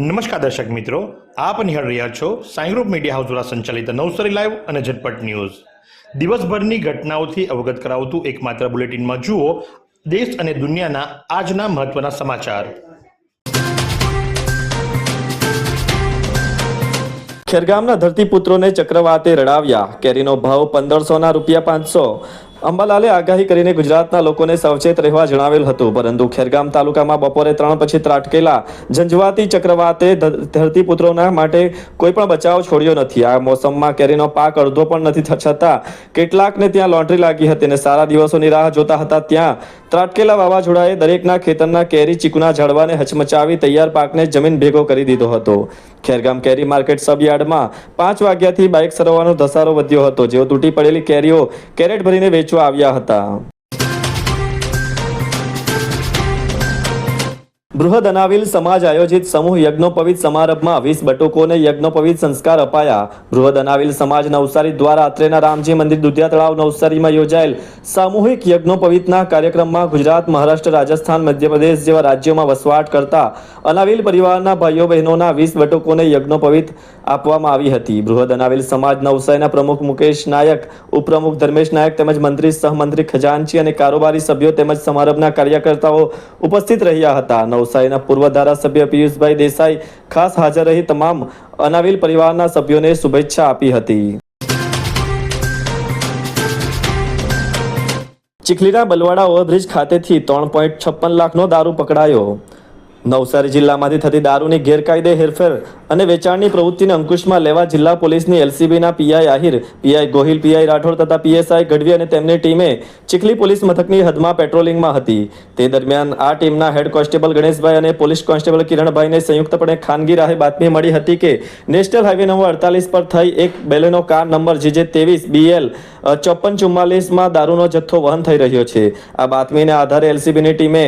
નમસ્કાર દર્શક મિત્રો, આપ નિહાળ રહ્યા છો સાઈ ગ્રુપ મીડિયા હાઉસ દ્વારા સંચાલિત નવસારી લાઈવ અને ઝટપટ ન્યૂઝ. દિવસભરની ઘટનાઓથી અવગત કરાવતું એકમાત્ર બુલેટિનમાં જુઓ દેશ અને દુનિયાના આજના મહત્વના સમાચાર. ખેરગામના ધરતીપુત્રોને ચક્રવાતે રડાવ્યા. કેરીનો ભાવ પંદરસોના રૂપિયા પાંચસો. અંબાલાલે આગાહી કરીને ગુજરાતના લોકોને સાવચેત રહેવા જણાવેલ હતું, પરંતુ ખેરગામ તાલુકામાં બપોરે ત્રણ પછી ત્રાટકેલા ઝંઝવાતી ચક્રવાતે ધરતીપુત્રોના માટે કોઈ પણ બચાવ છોડ્યો નથી. આ મોસમમાં કેરીનો પાક અડધો પણ નથી છતાં કેટલાકને ત્યાં લોન્ડ્રી લાગી હતી અને સારા દિવસોની રાહ જોતા હતા ત્યાં. ત્રાટકેલા વાવાઝોડાએ દરેકના ખેતરના કેરી ચીકુના ઝાડવાને હચમચાવી તૈયાર પાકને જમીન ભેગો કરી દીધો હતો. ખેરગામ કેરી માર્કેટ સબયાર્ડમાં પાંચ વાગ્યાથી બાઇક સરવાનો ધસારો વધ્યો હતો. જેઓ તૂટી પડેલી કેરીઓ કેરેટ ભરીને વેચવા આવ્યા હતા. બૃહદ અનાવિલ સમાજ આયોજિત સમૂહ યજ્ઞોપવિત સમારંભમાં વીસ બટુકોને યજ્ઞોપવિત સંસ્કાર અપાયા. બૃહદ અનાવિલ સમાજ નવસારી દ્વારા અત્રેના રામજી મંદિર દુધિયા તળાવ નવસારીમાં યોજાયેલ સામૂહિક યજ્ઞોપવિતના કાર્યક્રમમાં ગુજરાત, મહારાષ્ટ્ર, રાજસ્થાન, મધ્યપ્રદેશ જેવા રાજ્યોમાં વસવાટ કરતા અનાવિલ પરિવારના ભાઈઓ બહેનોના વીસ બટુકોને યજ્ઞોપવિત આપવામાં આવી હતી. બૃહદ અનાવિલ સમાજ નવસારીના પ્રમુખ મુકેશ નાયક, ઉપપ્રમુખ ધર્મેશ નાયક તેમજ મંત્રી સહમંત્રી ખજાનચી અને કારોબારી સભ્યો તેમજ સમારંભના કાર્યકર્તાઓ ઉપસ્થિત રહ્યા હતા. નવસારીના પૂર્વ ધારાસભ્ય પિયુષભાઈ દેસાઈ ખાસ હાજર રહી તમામ અનાવિલ પરિવારના સભ્યોને શુભેચ્છા આપી હતી. ચીખલીના બલવાડા ઓવરબ્રિજ ખાતેથી ત્રણ પોઈન્ટ છપ્પન લાખનો દારૂ પકડાયો. નવસારી જિલ્લામાંથી થતી દારૂની ગેરકાયદે હેરફેર અને વેચાણની પ્રવૃત્તિને અંકુશમાં લેવા જિલ્લા પોલીસની એલસીબીના PI Ahir, PI Gohil, PI Rathod તથા પીએસઆઈ ગઢવી અને તેમની ટીમે ચીખલી પોલીસ મથકની હદમાં પેટ્રોલિંગમાં હતી. તે દરમિયાન આ ટીમના હેડ કોન્સ્ટેબલ ગણેશભાઈ અને પોલીસ કોન્સ્ટેબલ કિરણભાઈને સંયુક્તપણે ખાનગી રાહે બાતમી મળી હતી કે નેશનલ હાઈવે નંબર અડતાલીસ પર થઈ એક બેલેનો કાર નંબર જીજે ત્રેવીસ બીએલ ચોપન ચુમ્માલીસમાં દારૂનો જથ્થો વહન થઈ રહ્યો છે. આ બાતમીને આધારે એલસીબીની ટીમે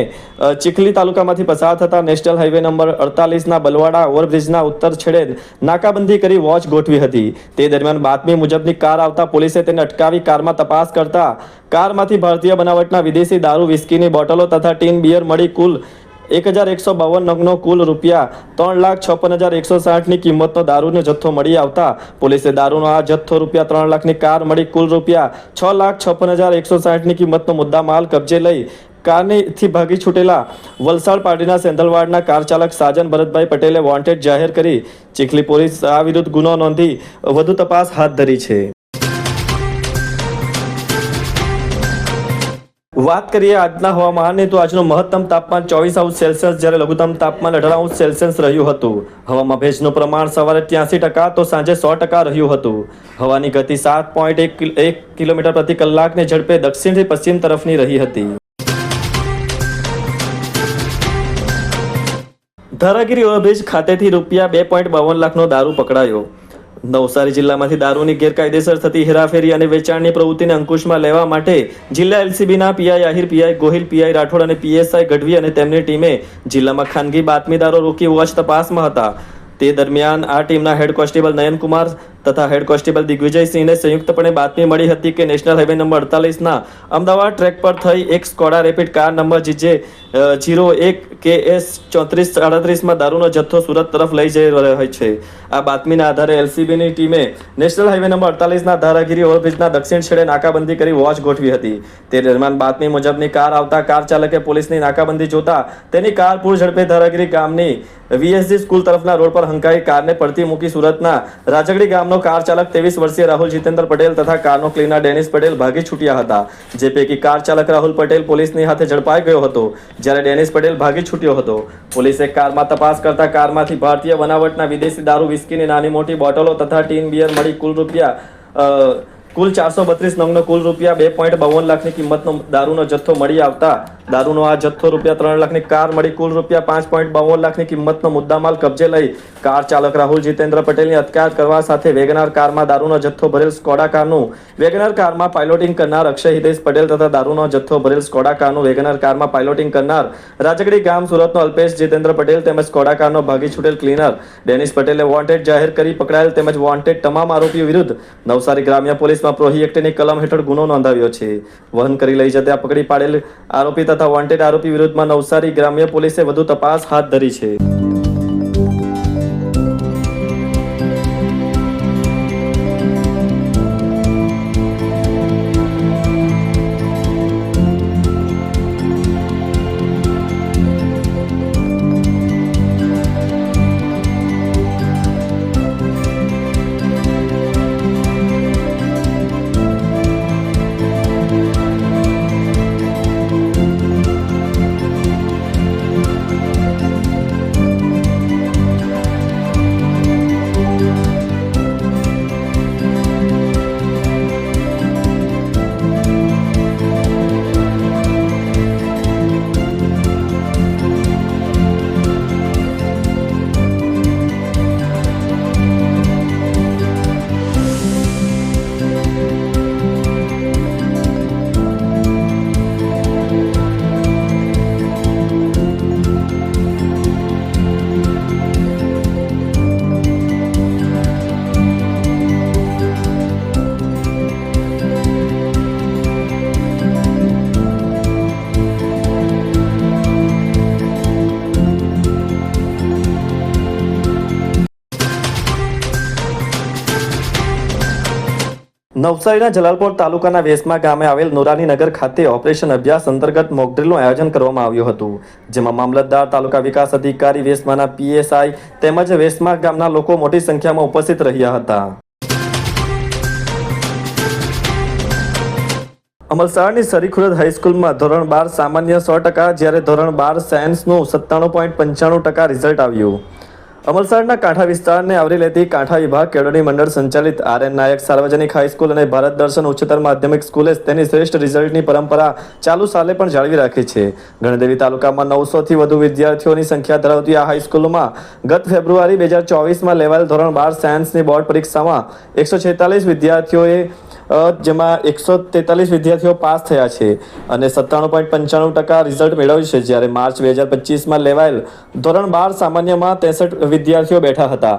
ચીખલી તાલુકામાંથી પસાર થતા નેશનલ હાઈવે નંબર અડતાલીસના બલવાડા ઓવરબ્રિજના ઉત્તર છેડે નાકાબંધી કરી વોચ ગોઠવી હતી. તે દરમિયાન બાતમી મુજબની કાર આવતા પોલીસે તેને અટકાવી કારમાં તપાસ કરતા કારમાંથી ભારતીય બનાવટના વિદેશી દારૂ, વિસ્કીની બોટલો તથા ટીન બિયર મળી કુલ એક હજાર એકસો બાવન નગનો કુલ રૂપિયા ત્રણ લાખ છપ્પન હજાર એકસો સાઠની કિંમતનો દારૂનો જથ્થો મળી આવતા પોલીસે દારૂનો આ જથ્થો રૂપિયા ત્રણ લાખની કાર મળી કુલ રૂપિયા છ લાખ છપ્પન હજાર એકસો સાઠની કિંમતનો મુદ્દા માલ કબજે લઈ કારથી ભાગી છૂટેલા વલસાડ પાર્ટીના સેંધલવાડના કાર ચાલક સાજન ભરતભાઈ પટેલે વોન્ટેડ જાહેર કરી. ચીખલી પોલીસ આ વિરુદ્ધ ગુનો નોંધી વધુ તપાસ હાથ ધરી છે. વાત કરીએ આજના હવામાનની, તો આજનું મહત્તમ તાપમાન ચોવીસ અંશ સેલ્સિયસ, જ્યારે લઘુત્તમ તાપમાન અઢાર અંશ સેલ્સિયસ રહ્યું હતું. હવામાં ભેજનું પ્રમાણ સવારે ત્યાંસી ટકા, તો સાંજે સો ટકા રહ્યું હતું. હવાની ગતિ સાત પોઈન્ટ એક કિલોમીટર પ્રતિ કલાકની ઝડપે દક્ષિણથી પશ્ચિમ તરફની રહી હતી. ધારાગીરી ઓવરબ્રિજ ખાતેથી રૂપિયા બે પોઈન્ટ બાવન લાખનો દારૂ પકડાયો. નવસારી જિલ્લામાંથી દારૂની ગેરકાયદેસર થતી હેરાફેરી અને વેચાણની પ્રવૃત્તિને અંકુશમાં લેવા માટે જિલ્લા એલસીબીના PI Ahir, PI Gohil, PI Rathod અને પીએસઆઈ ગઢવી અને તેમની ટીમે જિલ્લામાં ખાનગી બાતમીદારો રોકી વોચ તપાસમાં હતા. તે દરમિયાન આ ટીમના હેડ કોન્સ્ટેબલ નયનકુમાર તથા હેડ કોન્સ્ટેબલ દિગ્વિજયસિંહને સંયુક્તપણે બાતમી મળી હતી કે નેશનલ હાઈવે નંબર અડતાલીસના અમદાવાદ ટ્રેક પર થઈ એક Skoda Rapid car number GJ zero એક કે એસ ચોત્રીસ સાડત્રીસમાં દારૂનો જથ્થો સુરત તરફ લઈ જઈ રહ્યો છે. આ બાતમીના આધારે એલસીબીની ટીમે નેશનલ હાઈવે નંબર અડતાલીસના ધારાગીરી ઓવરબ્રિજના દક્ષિણ છેડે નાકાબંધી કરી વોચ ગોઠવી હતી. તે દરમિયાન બાતમી મુજબની કાર આવતા કાર ચાલકે પોલીસની નાકાબંધી જોતા તેની કાર પૂર ઝડપે ધારાગીરી ગામની વીએસજી સ્કૂલ તરફના રોડ પર હંકાઈ કારને પડતી મૂકી સુરતના રાજગડી ગામનો કાર ચાલક ત્રેવીસ વર્ષીય રાહુલ જીતેન્દ્ર પટેલ તથા કારનો ક્લીનર ડેનિસ પટેલ ભાગી છૂટ્યા હતા. જે પૈકી કાર ચાલક રાહુલ પટેલ પોલીસની હાથે ઝડપાઈ ગયો હતો, જ્યારે ડેનિસ પટેલ ભાગી છૂટ્યો હતો. પોલીસે કારમાં તપાસ કરતા કારમાંથી ભારતીય બનાવટના વિદેશી દારૂ, વિસ્કીની નાની મોટી બોટલો તથા ટીન બિયર મળી કુલ રૂપિયા કુલ ચારસો બત્રીસ નંગનો કુલ રૂપિયા બે પોઈન્ટ બાવન લાખની કિંમતનો દારૂનો જથ્થો મળી આવતા દારૂનો આ જથ્થો રૂપિયા ત્રણ લાખની કાર મળી, કુલ રૂપિયા પાંચ પોઈન્ટ બાવન લાખની કિંમતનો મુદ્દામાલ કબજે લઈ કાર ચાલક રાહુલ જીતેન્દ્ર પટેલની અટકાયત કરવા સાથે વેગનાર કારમાં દારૂનો જથ્થો ભરેલ સ્કોડા કારનું, વેગનાર કારમાં પાયલોટિંગ કરનાર અક્ષય હિતેશ પટેલ તથા દારૂનો જથ્થો ભરેલ સ્કોડા કારનું, વેગનાર કારમાં પાયલોટિંગ કરનાર રાજગડી ગામ સુરતનો અલ્પેશ જીતેન્દ્ર પટેલ તેમજ સ્કોડા કારનો ભાગી છૂટેલ ક્લીનર. ડેનિસ પટેલે વોન્ટેડ જાહેર કરી પકડાયેલ તેમજ વોન્ટેડ તમામ આરોપીઓ વિરુદ્ધ નવસારી ગ્રામ્ય પોલીસમાં પ્રોહી એક્ટની કલમ હેઠળ ગુનો નોંધાવ્યો છે. વહન કરી લઈ જતા પકડી પાડેલ આરોપી તથા વોન્ટેડ આરોપી વિરુદ્ધમાં નવસારી ગ્રામ્ય પોલીસે વધુ તપાસ હાથ ધરી છે. નવસારીના જલાલપોર તાલુકાના વેસમા ગામે આવેલ નુરાની નગર ખાતે ઓપરેશન અભ્યાસ અંતર્ગત મોકડ્રીલનું આયોજન કરવામાં આવ્યું હતું, જેમાં મામલતદાર, તાલુકા વિકાસ અધિકારી, વેસમાના પીએસઆઈ તેમજ વેસમા ગામના લોકો મોટી સંખ્યામાં ઉપસ્થિત રહ્યા હતા. અમલસાડની સરીખુરદ હાઈસ્કૂલમાં ધોરણ બાર સામાન્ય સો ટકા, જ્યારે ધોરણ બાર સાયન્સનું સત્તાણું પોઈન્ટ પંચાણું ટકા રિઝલ્ટ આવ્યું. અમલસાડના કાંઠા વિસ્તારને આવરી લેતી કાંઠા વિભાગ કેળવણી મંડળ સંચાલિત આરએન નાયક સાર્વજનિક હાઈસ્કૂલ અને ભારત દર્શન ઉચ્ચતર માધ્યમિક સ્કૂલે તેની શ્રેષ્ઠ રિઝલ્ટની પરંપરા ચાલુ સાલે પણ જાળવી રાખી છે. ગણદેવી તાલુકામાં નવસોથી વધુ વિદ્યાર્થીઓની સંખ્યા ધરાવતી આ હાઈસ્કૂલમાં ગત ફેબ્રુઆરી બે હજાર ચોવીસમાં લેવાયેલ ધોરણ બાર સાયન્સની બોર્ડ પરીક્ષામાં એકસો છેતાલીસ વિદ્યાર્થીઓએ જેમાં એકસો તેતાલીસ વિદ્યાર્થીઓ પાસ થયા છે અને સત્તાણું પોઈન્ટ પંચાણું ટકા રિઝલ્ટ મેળવ્યું છે. જ્યારે માર્ચ બે હજાર પચીસમાં લેવાયેલ ધોરણ બાર સામાન્યમાં ત્રેસઠ વિદ્યાર્થીઓ બેઠા હતા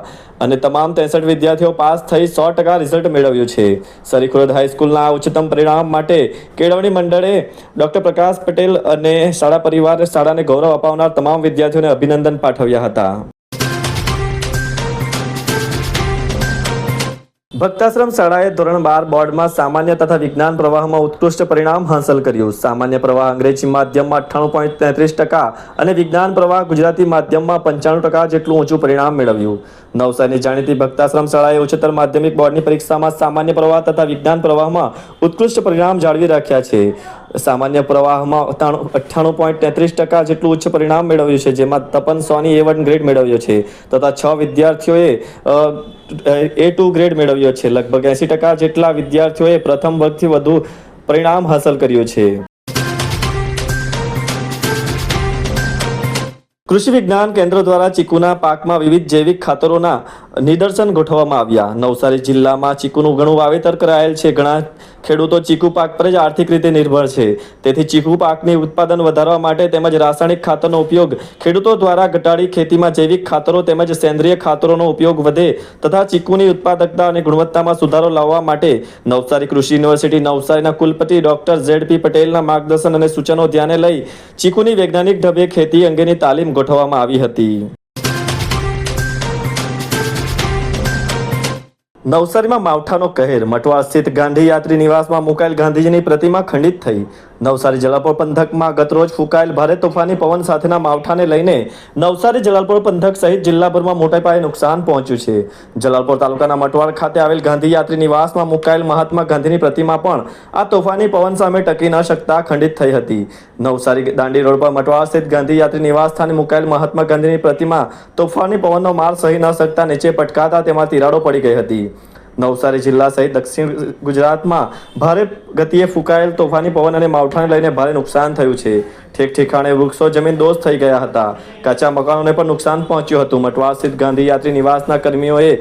અને તમામ ત્રેસઠ વિદ્યાર્થીઓ પાસ થઈ સો ટકા રિઝલ્ટ મેળવ્યું છે. સરીખુરદ હાઈસ્કૂલના ઉચ્ચતમ પરિણામ માટે કેળવણી મંડળે ડોક્ટર પ્રકાશ પટેલ અને શાળા પરિવાર, શાળાને ગૌરવ અપાવનાર તમામ વિદ્યાર્થીઓને અભિનંદન પાઠવ્યા હતા. ભક્તાશ્રમ શાળાએ ધોરણ બાર બોર્ડમાં સામાન્ય તથા વિજ્ઞાન પ્રવાહમાં ઉત્કૃષ્ટ પરિણામ હાંસલ કર્યું. સામાન્ય પ્રવાહ અંગ્રેજી માધ્યમમાં અઠ્ઠાણું પોઈન્ટ તેત્રીસ ટકા અને વિજ્ઞાન પ્રવાહ ગુજરાતી માધ્યમમાં પંચાણું ટકા જેટલું ઊંચું પરિણામ મેળવ્યું. નવસારીની જાણીતી ભક્તાશ્રમ શાળાએ ઉચ્ચતર માધ્યમિક બોર્ડની પરીક્ષામાં સામાન્ય પ્રવાહ તથા વિજ્ઞાન પ્રવાહમાં ઉત્કૃષ્ટ પરિણામ જાળવી રાખ્યા છે. સામાન્ય પ્રવાહમાં અઠ્ઠાણું પોઈન્ટ તેત્રીસ ટકા જેટલું ઉચ્ચ પરિણામ મેળવ્યું છે, જેમાં તપન સોની એ વન ગ્રેડ મેળવ્યો છે, તથા છ વિદ્યાર્થીઓએ એ ટુ ગ્રેડ મેળવ્યો છે. લગભગ એંસી ટકા જેટલા વિદ્યાર્થીઓએ પ્રથમ વર્ગથી વધુ પરિણામ હાંસલ કર્યું છે. કૃષિ વિજ્ઞાન કેન્દ્ર દ્વારા ચીકુના પાકમાં વિવિધ જૈવિક ખાતરોના નિદર્શન ગોઠવવામાં આવ્યા. નવસારી જિલ્લામાં ચીકુનું ઘણું વાવેતર કરાયેલ છે. ઘણા ખેડૂતો ચીકુ પાક પર જ આર્થિક રીતે નિર્ભર છે. તેથી ચીકુ પાકની ઉત્પાદન વધારવા માટે તેમજ રાસાયણિક ખાતરનો ઉપયોગ ખેડૂતો દ્વારા ઘટાડી ખેતીમાં જૈવિક ખાતરો તેમજ સેન્દ્રિય ખાતરોનો ઉપયોગ વધે તથા ચીકુની ઉત્પાદકતા અને ગુણવત્તામાં સુધારો લાવવા માટે નવસારી કૃષિ યુનિવર્સિટી નવસારીના કુલપતિ ડોક્ટર ઝેડ પટેલના માર્ગદર્શન અને સૂચનો ધ્યાને લઈ ચીકુની વૈજ્ઞાનિક ઢબે ખેતી અંગેની તાલીમ ગોઠવવામાં આવી હતી. નવસારીમાં માવઠાનો કહેર, મટવા સ્થિત ગાંધી યાત્રી નિવાસમાં મુકાયેલ ગાંધીજીની પ્રતિમા ખંડિત થઈ. નવસારી જલાલપોર પંથકમાં ગતરોજ ફૂંકાયેલ ભારે તોફાની પવન સાથેના માવઠાને લઈને નવસારી જલાલપોર પંથક સહિત જિલ્લાભરમાં મોટા પાયે નુકસાન પહોંચ્યું છે. જલાલપોર તાલુકાના મટવાડ ખાતે આવેલ ગાંધી યાત્રી નિવાસમાં મુકાયેલ મહાત્મા ગાંધીની પ્રતિમા પણ આ તોફાની પવન સામે ટકી ન શકતા ખંડિત થઈ હતી. નવસારી દાંડી રોડ પર મટવાડ સ્થિત ગાંધીયાત્રી નિવાસ સ્થાને મુકાયેલ મહાત્મા ગાંધીની પ્રતિમા તોફાની પવનનો માર સહી ન શકતા નીચે પટકાતા તેમાં તિરાડો પડી ગઈ હતી. નવસારી જિલ્લા સહિત દક્ષિણ ગુજરાતમાં ભારે ગતિએ ફૂંકાયેલ તોફાની પવન અને માવઠાને લઈને ભારે નુકસાન થયું છે. ઠેક ઠેકાણે વૃક્ષો જમીન દોષ થઈ ગયા હતા. કાચા મકાનોને પણ નુકસાન પહોંચ્યું હતું. મટવા સ્થિત ગાંધી યાત્રી નિવાસના કર્મીઓએ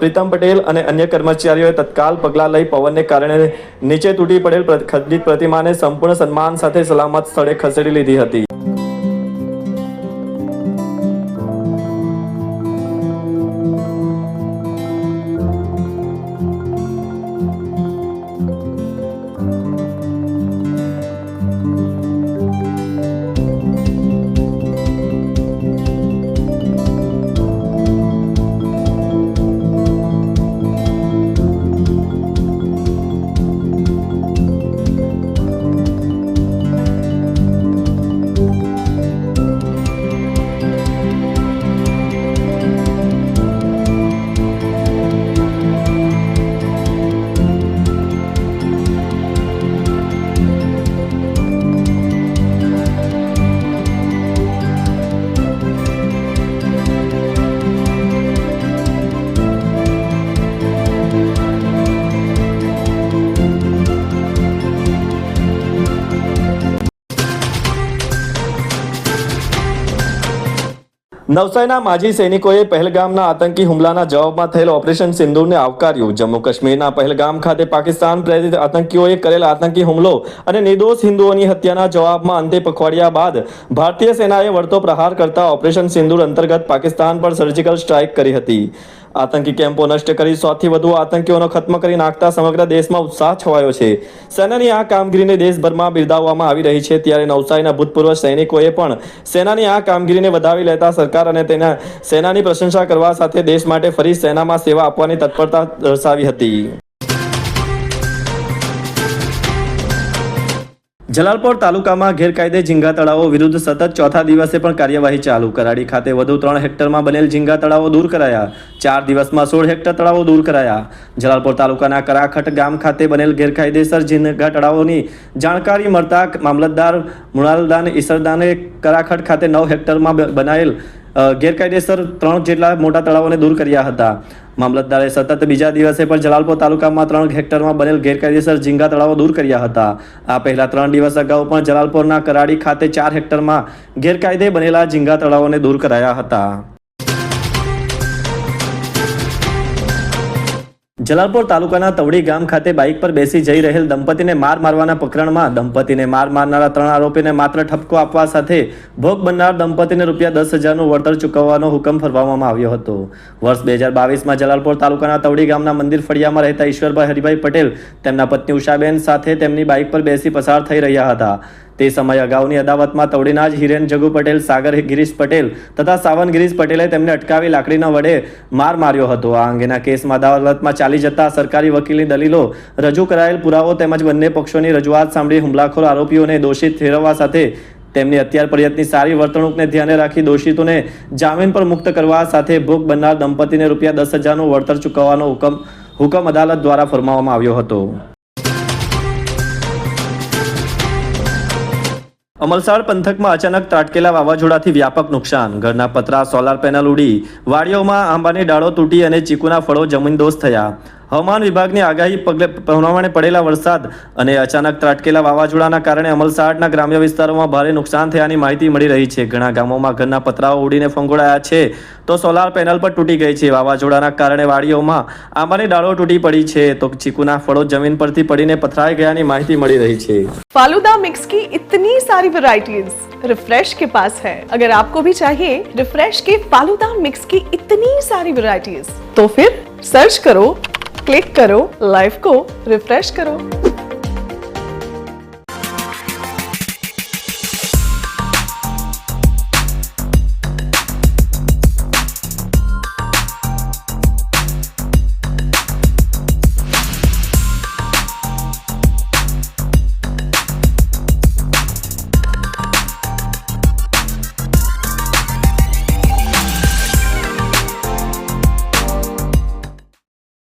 પ્રીતમ પટેલ અને અન્ય કર્મચારીઓએ તત્કાલ પગલાં લઈ પવનને કારણે નીચે તૂટી પડેલ ખંડિત પ્રતિમાને સંપૂર્ણ સન્માન સાથે સલામત સ્થળે ખસેડી લીધી હતી. નવસારીના માજી સૈનિકોએ પહેલગામના આતંકી હુમલાના જવાબમાં થયેલ ઓપરેશન સિંદૂરને આવકાર્યું. જમ્મુ કાશ્મીરના પહેલગામ ખાતે પાકિસ્તાન પ્રેરિત આતંકીઓએ કરેલ આતંકી હુમલો અને નિર્દોષ હિન્દુઓની હત્યાના જવાબમાં અંતે પખવાડિયા બાદ ભારતીય સેનાએ વળતો પ્રહાર કરતા ઓપરેશન સિંદૂર અંતર્ગત પાકિસ્તાન પર સર્જિકલ સ્ટ્રાઇક કરી હતી. આતંકી કેમ્પો નષ્ટ કરી સૌથી વધુ આતંકીઓનો ખત્મ કરી નાખતા સમગ્ર દેશમાં ઉત્સાહ છવાયો છે. સેનાની આ કામગીરીને દેશભરમાં બિરદાવવામાં આવી રહી છે. ત્યારે નવસારીના ભૂતપૂર્વ સૈનિકોએ પણ સેનાની આ કામગીરીને વધાવી લેતા સરકાર અને તેના સેનાની પ્રશંસા કરવા સાથે દેશ માટે ફરી સેનામાં સેવા આપવાની તત્પરતા દર્શાવી હતી. જલાલપોર તાલુકામાં ગેરકાયદે ઝીંગા તળાવો વિરુદ્ધ સતત ચોથા દિવસે પણ કાર્યવાહી ચાલુ. કરાડી ખાતે વધુ ત્રણ હેક્ટરમાં બનેલ ઝીંગા તળાવો દૂર કરાયા. ચાર દિવસમાં સોળ હેક્ટર તળાવો દૂર કરાયા. જલાલપોર તાલુકાના કરાખટ ગામ ખાતે બનેલ ગેરકાયદેસર ઝીંગા તળાવોની જાણકારી મળતા મામલતદાર મૃણાલદાન ઈસરદાને કરાખટ ખાતે નવ હેક્ટરમાં બનાવેલ ગેરકાયદેસર ત્રણ જેટલા મોટા તળાવોને દૂર કર્યા હતા. મામલતદારે સતત બીજા દિવસે પણ જલાલપોર તાલુકામાં ત્રણ હેક્ટરમાં બનેલ ગેરકાયદેસર ઝીંગા તળાવો દૂર કર્યા હતા. આ પહેલા ત્રણ દિવસ અગાઉ પણ જલાલપોરના કરાડી ખાતે ચાર હેક્ટરમાં ગેરકાયદે બનેલા ઝીંગા તળાવોને દૂર કરાયા હતા. જલાલપોર તાલુકાના તવડી ગામ ખાતે બાઇક પર બેસી જઈ રહેલ દંપતીને માર મારવાના પ્રકરણમાં દંપતીને માર મારનારા ત્રણ આરોપીને માત્ર ઠપકો આપવા સાથે ભોગ બનનાર દંપતીને રૂપિયા દસ હજારનું વળતર ચૂકવવાનો હુકમ ફરમાવવામાં આવ્યો હતો. વર્ષ બે હજાર બાવીસમાં જલાલપોર તાલુકાના તવડી ગામના મંદિર ફળિયામાં રહેતા ઈશ્વરભાઈ હરિભાઈ પટેલ તેમના પત્ની ઉષાબેન સાથે તેમની બાઇક પર બેસી પસાર થઈ રહ્યા હતા. તે સમયે અગાઉની અદાવતમાં તવડીના જ હિરેન જગુ પટેલ, સાગર ગિરીશ પટેલ તથા સાવન ગિરીશ પટેલે તેમને અટકાવી લાકડીના વડે માર માર્યો હતો. આ અંગેના કેસમાં અદાલતમાં ચાલી જતા સરકારી વકીલની દલીલો રજૂ કરાયેલ પુરાવો તેમજ બંને પક્ષોની રજૂઆત સાંભળી હુમલાખોર આરોપીઓને દોષિત ઠેરવવા સાથે તેમની અત્યાર પર્યતની સારી વર્તણૂકને ધ્યાને રાખી દોષિતોને જામીન પર મુક્ત કરવા સાથે ભોગ બનનાર દંપતીને રૂપિયા દસ હજારનું વળતર ચૂકવવાનો હુકમ હુકમ અદાલત દ્વારા ફરમાવવામાં આવ્યો હતો. અમલસાડ પંથકમાં અચાનક ત્રાટકેલા વાવાઝોડાથી વ્યાપક નુકસાન. ઘરના પતરા, સોલાર પેનલ ઉડી, વાડીઓમાં આંબાની ડાળો તૂટી અને ચીકુના ફળો જમીનદોસ્ત થયા. હવામાન વિભાગની આગાહી પગલે પ્રમાણે પડેલા વરસાદ અને અચાનક ત્રાટકેલા વાવાઝોડાના કારણે અમલસાડના ગ્રામ્ય વિસ્તારોમાં ભારે નુકસાન થયાની માહિતી મળી રહી છે ઘણા ગામોમાં ઘરના પતરાઓ ઉડીને ફંગોળાયા છે તો સોલાર પેનલ પણ તૂટી ગઈ છે વાવાઝોડાના કારણે વાડીઓમાં આંબાની ડાળો તૂટી પડી છે તો ચીકુના ફળો જમીન પરથી પડીને પથરાઈ ગયાની માહિતી મળી રહી છે फालूदा मिक्स की इतनी सारी वैरायटीज रिफ्रेश के पास है अगर आपको भी चाहिए रिफ्रेश के फालूदा मिक्स की इतनी सारी वैरायटीज तो फिर સર્ચ કરો ક્લિક કરો લાઈફ કો રિફ્રેશ કરો.